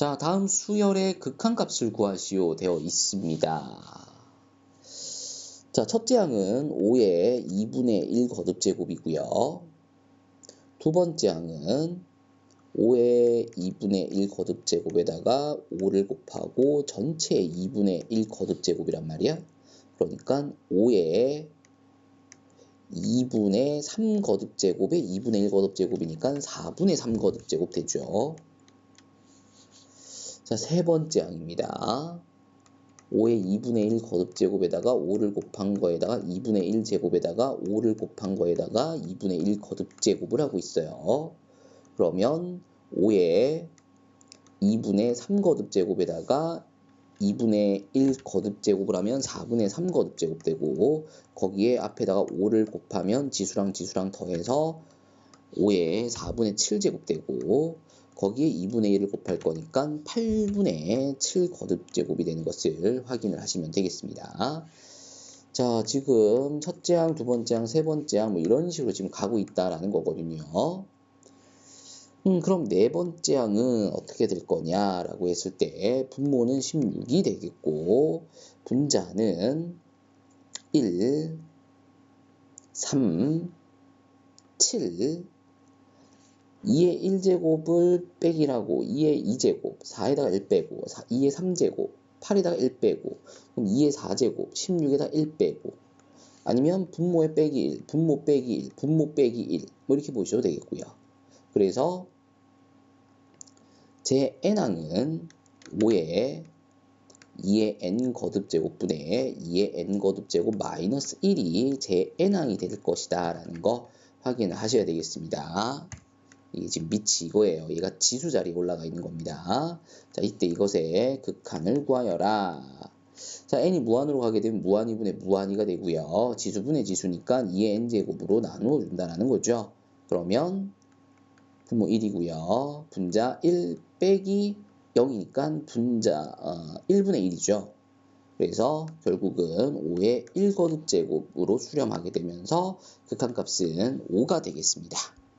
자, 다음 수열의 극한값을 구하시오 되어 있습니다. 자, 첫째 항은 5의 2분의 1 거듭제곱이고요. 두 번째 항은 5의 2분의 1 거듭제곱에다가 5를 곱하고 전체 2분의 1 거듭제곱이란 말이야. 그러니까 5의 2분의 3 거듭제곱에 2분의 1 거듭제곱이니까 4분의 3 거듭제곱 되죠. 자, 세 번째 항입니다. 5의 2분의 1 거듭제곱에다가 5를 곱한 거에다가 2분의 1 제곱에다가 5를 곱한 거에다가 2분의 1 거듭제곱을 하고 있어요. 그러면 5의 2분의 3 거듭제곱에다가 2분의 1 거듭제곱을 하면 4분의 3 거듭제곱 되고 거기에 앞에다가 5를 곱하면 지수랑 지수랑 더해서 5의 4분의 7 제곱 되고 거기에 2분의 1을 곱할 거니까 8분의 7 거듭 제곱이 되는 것을 확인을 하시면 되겠습니다. 자, 지금 첫째 항, 두 번째 항, 세 번째 항 뭐 이런 식으로 지금 가고 있다라는 거거든요. 음, 그럼 네 번째 항은 어떻게 될 거냐라고 했을 때 분모는 16이 되겠고 분자는 1, 3, 7, 2의 1제곱을 빼기라고 2의 2제곱 4에다가 1 빼고 4, 2의 3제곱 8에다가 1 빼고 그럼 2의 4제곱 16에다 1 빼고. 아니면 분모에 빼기 1 분모 빼기 1 분모 빼기 1 뭐 이렇게 보셔도 되겠고요. 그래서 제 n항은 5의 2의 n 거듭제곱분의 2의 n 거듭제곱 마이너스 1이 제 n항이 될 것이다 라는 거 확인을 하셔야 되겠습니다. 이게 지금 밑이 이거예요. 얘가 지수 자리에 올라가 있는 겁니다. 자, 이때 이것의 극한을 구하여라. 자, n이 무한으로 가게 되면 무한 2분의 무한 2가 되고요. 지수분의 지수니까 2의 n제곱으로 나누어 준다는 거죠. 그러면 분모 1이고요. 분자 1 빼기 0이니까 분자 어, 1분의 1이죠. 그래서 결국은 5의 1거듭제곱으로 수렴하게 되면서 극한값은 5가 되겠습니다.